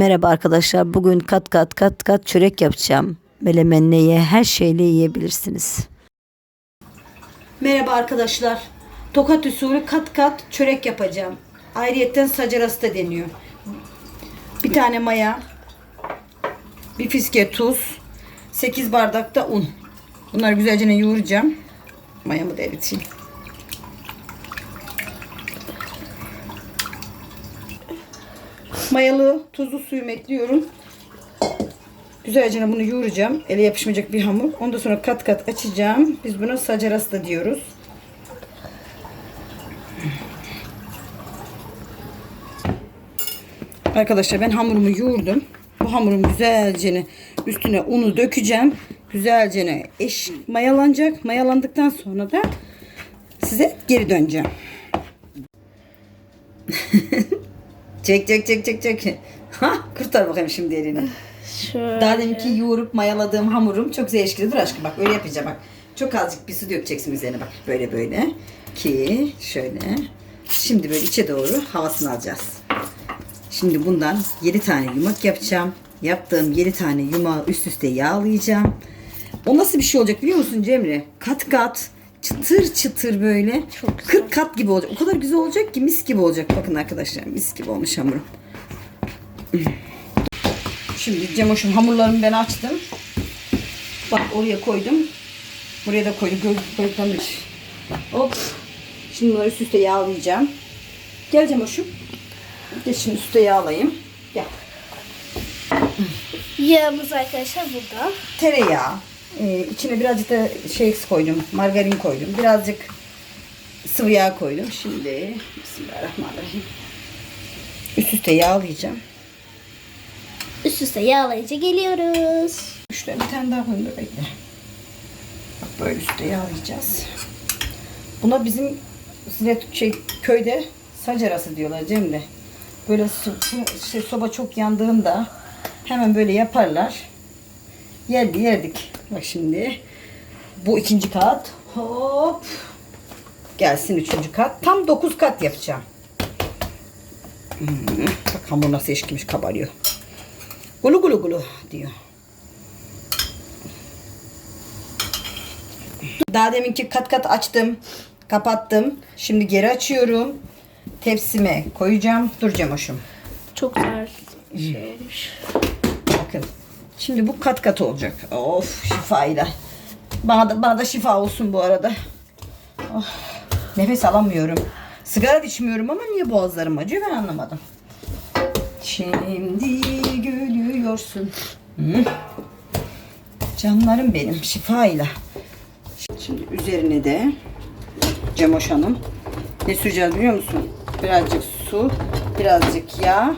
Merhaba arkadaşlar. Bugün kat kat kat kat çörek yapacağım. Melemenle ye, her şeyle yiyebilirsiniz. Merhaba arkadaşlar. Tokat usulü kat kat çörek yapacağım. Ayrıyetten sacarası da deniyor. Bir tane maya, bir fiske tuz, 8 bardak da un. Bunları güzelce yoğuracağım. Mayamı da eriteyim. Mayalı tuzlu suyumu ekliyorum. Güzelce bunu yoğuracağım. Ele yapışmayacak bir hamur. Ondan sonra kat kat açacağım. Biz buna sacarası da diyoruz. Arkadaşlar ben hamurumu yoğurdum. Bu hamurum güzelce üstüne unu dökeceğim. Güzelce eş mayalanacak. Mayalandıktan sonra da size geri döneceğim. Çek çek çek çek çek. Ha, kurtar bakayım şimdi elini. Şöyle. Daha deminki yoğurup mayaladığım hamurum çok zevkli. Dur aşkım bak öyle yapacağım bak. Çok azıcık bir su dökeceksin üzerine bak. Böyle böyle. Ki şöyle. Şimdi böyle içe doğru havasını alacağız. Şimdi bundan 7 tane yumak yapacağım. Yaptığım 7 tane yumağı üst üste yağlayacağım. O nasıl bir şey olacak biliyor musun Cemre? Kat kat çıtır çıtır böyle. Çok güzel. 40 kat gibi olacak. O kadar güzel olacak ki mis gibi olacak. Bakın arkadaşlar mis gibi olmuş hamurum. Şimdi Cemoş'un hamurlarımı ben açtım. Bak oraya koydum. Buraya da koydum. Gö gözlemiş. Hop. Şimdi bunları üst üste yağlayacağım. Gel Cemoş'um. Bir de şimdi üstte yağlayayım. Gel. Yağımız arkadaşlar burada. Tereyağı. Ee, içine birazcık da şey koydum. Margarin koydum. Birazcık sıvı yağ koydum. Şimdi Bismillahirrahmanirrahim. Üst üste yağlayacağım. Üst üste yağlayıcı geliyoruz. Şöyle bir tane daha koyayım bekle. Bak böyle üstte yağlayacağız. Buna bizim size şey, köyde sacarası diyorlar Cemre. Böyle so- şey, soba çok yandığında hemen böyle yaparlar. Yerdi yerdik. Bak şimdi bu ikinci kat. Hop. Gelsin üçüncü kat. Tam dokuz kat yapacağım. Hmm, Bak hamur nasıl eşkimiş kabarıyor. Gulu gulu gulu diyor. Daha deminki kat kat açtım. Kapattım. Şimdi geri açıyorum. Tepsime koyacağım. Dur Cemoş'um. Çok güzel şey olmuş. Bakın. Şimdi bu kat kat olacak. Of şifayla. Bana da, bana da şifa olsun bu arada. Oh, nefes alamıyorum. Sigara içmiyorum ama niye boğazlarım acıyor ben anlamadım. Şimdi gülüyorsun. Hı. Canlarım benim şifayla. Şimdi üzerine de Cemoş Hanım ne süreceğiz biliyor musun? Birazcık su, birazcık yağ.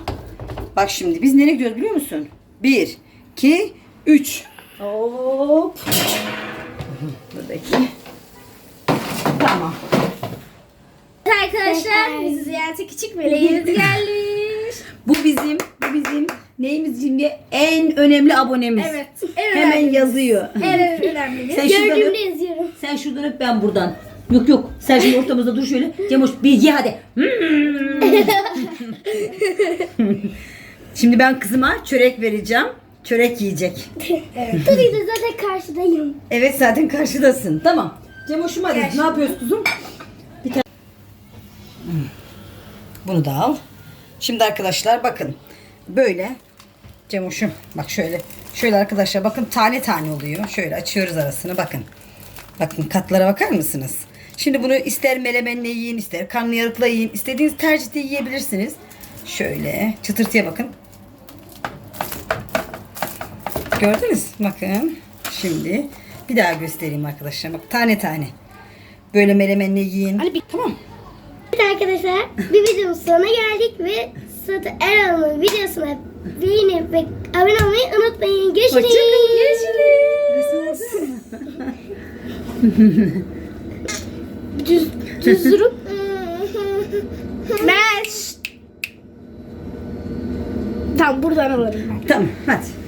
Bak şimdi biz nereye gidiyoruz biliyor musun? Bir, iki, üç. Hop. Dur bekle. Tamam. Arkadaşlar bizi ziyarete küçük meleğimiz gelmiş. Bu bizim, bu bizim neyimiz şimdi en önemli abonemiz. Evet. En Hemen önemli. yazıyor. En önemli. Sen şuradan öp. yazıyorum. Sen şuradan öp ben buradan. Yok yok. Sen şimdi ortamızda dur şöyle. Cemoş bir ye hadi. şimdi ben kızıma çörek vereceğim. Çörek yiyecek. Tabii de zaten karşıdayım. Evet zaten karşıdasın. Tamam. Cemoş'um hadi. Ne yapıyoruz kuzum? Bir tane. Hmm. Bunu da al. Şimdi arkadaşlar bakın. Böyle. Cemoş'um bak şöyle. Şöyle arkadaşlar bakın tane tane oluyor. Şöyle açıyoruz arasını bakın. Bakın katlara bakar mısınız? Şimdi bunu ister melemenle yiyin, ister karnıyarıkla yiyin. istediğiniz tercihte yiyebilirsiniz. Şöyle çıtırtıya bakın. Gördünüz? Bakın. Şimdi bir daha göstereyim arkadaşlar. Bak tane tane. Böyle melemenle yiyin. Hadi bir- Tamam. Evet arkadaşlar bir videonun sonuna geldik ve Satı Eral'ın videosuna beğenip ve abone olmayı unutmayın. Görüşürüz. Düz, düz durup. Ben. Tamam buradan alırım ben. Tamam hadi.